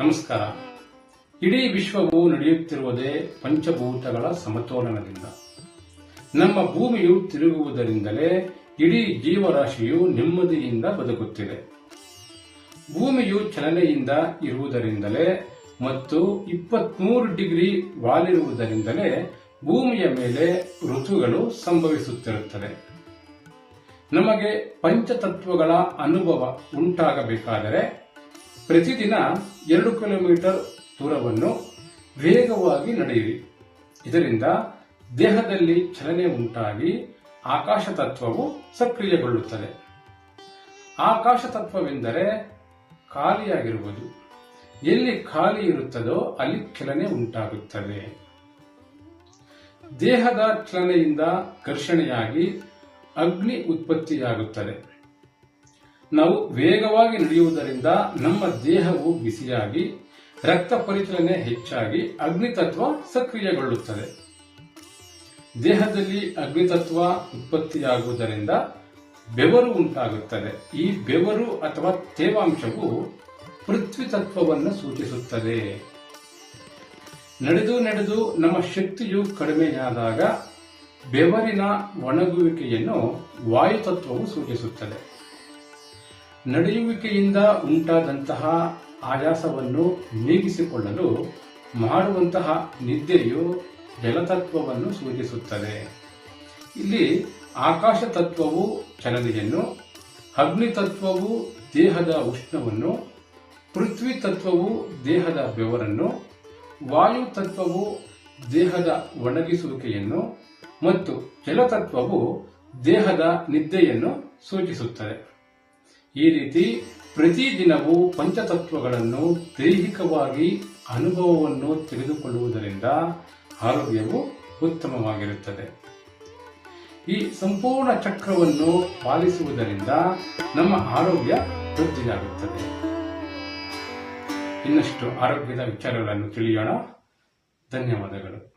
ನಮಸ್ಕಾರ. ಇಡೀ ವಿಶ್ವವು ನಡೆಯುತ್ತಿರುವುದೇ ಪಂಚಭೂತಗಳ ಸಮತೋಲನದಿಂದ. ನಮ್ಮ ಭೂಮಿಯು ತಿರುಗುವುದರಿಂದಲೇ ಇಡೀ ಜೀವರಾಶಿಯು ನೆಮ್ಮದಿಯಿಂದ ಬದುಕುತ್ತಿದೆ. ಭೂಮಿಯು ಚಲನೆಯಿಂದ ಇರುವುದರಿಂದಲೇ ಮತ್ತು ಇಪ್ಪತ್ಮೂರು ಡಿಗ್ರಿ ವಾಲಿರುವುದರಿಂದಲೇ ಭೂಮಿಯ ಮೇಲೆ ಋತುಗಳು ಸಂಭವಿಸುತ್ತಿರುತ್ತದೆ ನಮಗೆ ಪಂಚತತ್ವಗಳ ಅನುಭವ ಉಂಟಾಗಬೇಕಾದರೆ ಪ್ರತಿದಿನ ಎರಡು ಕಿಲೋಮೀಟರ್ ದೂರವನ್ನು ವೇಗವಾಗಿ ನಡೆಯಿರಿ. ಇದರಿಂದ ದೇಹದಲ್ಲಿ ಚಲನೆ ಉಂಟಾಗಿ ಆಕಾಶ ತತ್ವವು ಸಕ್ರಿಯಗೊಳ್ಳುತ್ತದೆ. ಆಕಾಶ ತತ್ವವೆಂದರೆ ಖಾಲಿಯಾಗಿರುವುದು. ಎಲ್ಲಿ ಖಾಲಿ ಇರುತ್ತದೋ ಅಲ್ಲಿ ಚಲನೆ ಉಂಟಾಗುತ್ತದೆ. ದೇಹದ ಚಲನೆಯಿಂದ ಘರ್ಷಣೆಯಾಗಿ ಅಗ್ನಿ ಉತ್ಪತ್ತಿಯಾಗುತ್ತದೆ. ನಾವು ವೇಗವಾಗಿ ನಡೆಯುವುದರಿಂದ ನಮ್ಮ ದೇಹವು ಬಿಸಿಯಾಗಿ, ರಕ್ತ ಪರಿಚಲನೆ ಹೆಚ್ಚಾಗಿ, ಅಗ್ನಿತತ್ವ ಸಕ್ರಿಯಗೊಳ್ಳುತ್ತದೆ. ದೇಹದಲ್ಲಿ ಅಗ್ನಿತತ್ವ ಉತ್ಪತ್ತಿಯಾಗುವುದರಿಂದ ಬೆವರು ಉಂಟಾಗುತ್ತದೆ. ಈ ಬೆವರು ಅಥವಾ ತೇವಾಂಶವು ಪೃಥ್ವಿ ತತ್ವವನ್ನು ಸೂಚಿಸುತ್ತದೆ. ನಡೆದು ನಡೆದು ನಮ್ಮ ಶಕ್ತಿಯು ಕಡಿಮೆಯಾದಾಗ ಬೆವರಿನ ಒಣಗುವಿಕೆಯನ್ನು ವಾಯುತತ್ವವು ಸೂಚಿಸುತ್ತದೆ. ನಡೆಯುವಿಕೆಯಿಂದ ಉಂಟಾದಂತಹ ಆಯಾಸವನ್ನು ನೀಗಿಸಿಕೊಳ್ಳಲು ಮಾಡುವಂತಹ ನಿದ್ದೆಯು ಜಲತತ್ವವನ್ನು ಸೂಚಿಸುತ್ತದೆ. ಇಲ್ಲಿ ಆಕಾಶ ತತ್ವವು ಚಲನೆಯನ್ನು, ಅಗ್ನಿ ತತ್ವವು ದೇಹದ ಉಷ್ಣವನ್ನು, ಪೃಥ್ವಿ ತತ್ವವು ದೇಹದ ಬೆವರನ್ನು, ವಾಯು ತತ್ವವು ದೇಹದ ಒಣಗಿಸುವಿಕೆಯನ್ನು ಮತ್ತು ಜಲತತ್ವವು ದೇಹದ ನಿದ್ದೆಯನ್ನು ಸೂಚಿಸುತ್ತದೆ. ಈ ರೀತಿ ಪ್ರತಿದಿನವೂ ಪಂಚತತ್ವಗಳನ್ನು ದೈಹಿಕವಾಗಿ ಅನುಭವವನ್ನು ತೆಗೆದುಕೊಳ್ಳುವುದರಿಂದ ಆರೋಗ್ಯವು ಉತ್ತಮವಾಗಿರುತ್ತದೆ. ಈ ಸಂಪೂರ್ಣ ಚಕ್ರವನ್ನು ಪಾಲಿಸುವುದರಿಂದ ನಮ್ಮ ಆರೋಗ್ಯ ವೃದ್ಧಿಯಾಗುತ್ತದೆ. ಇನ್ನಷ್ಟು ಆರೋಗ್ಯದ ವಿಚಾರಗಳನ್ನು ತಿಳಿಯೋಣ. ಧನ್ಯವಾದಗಳು.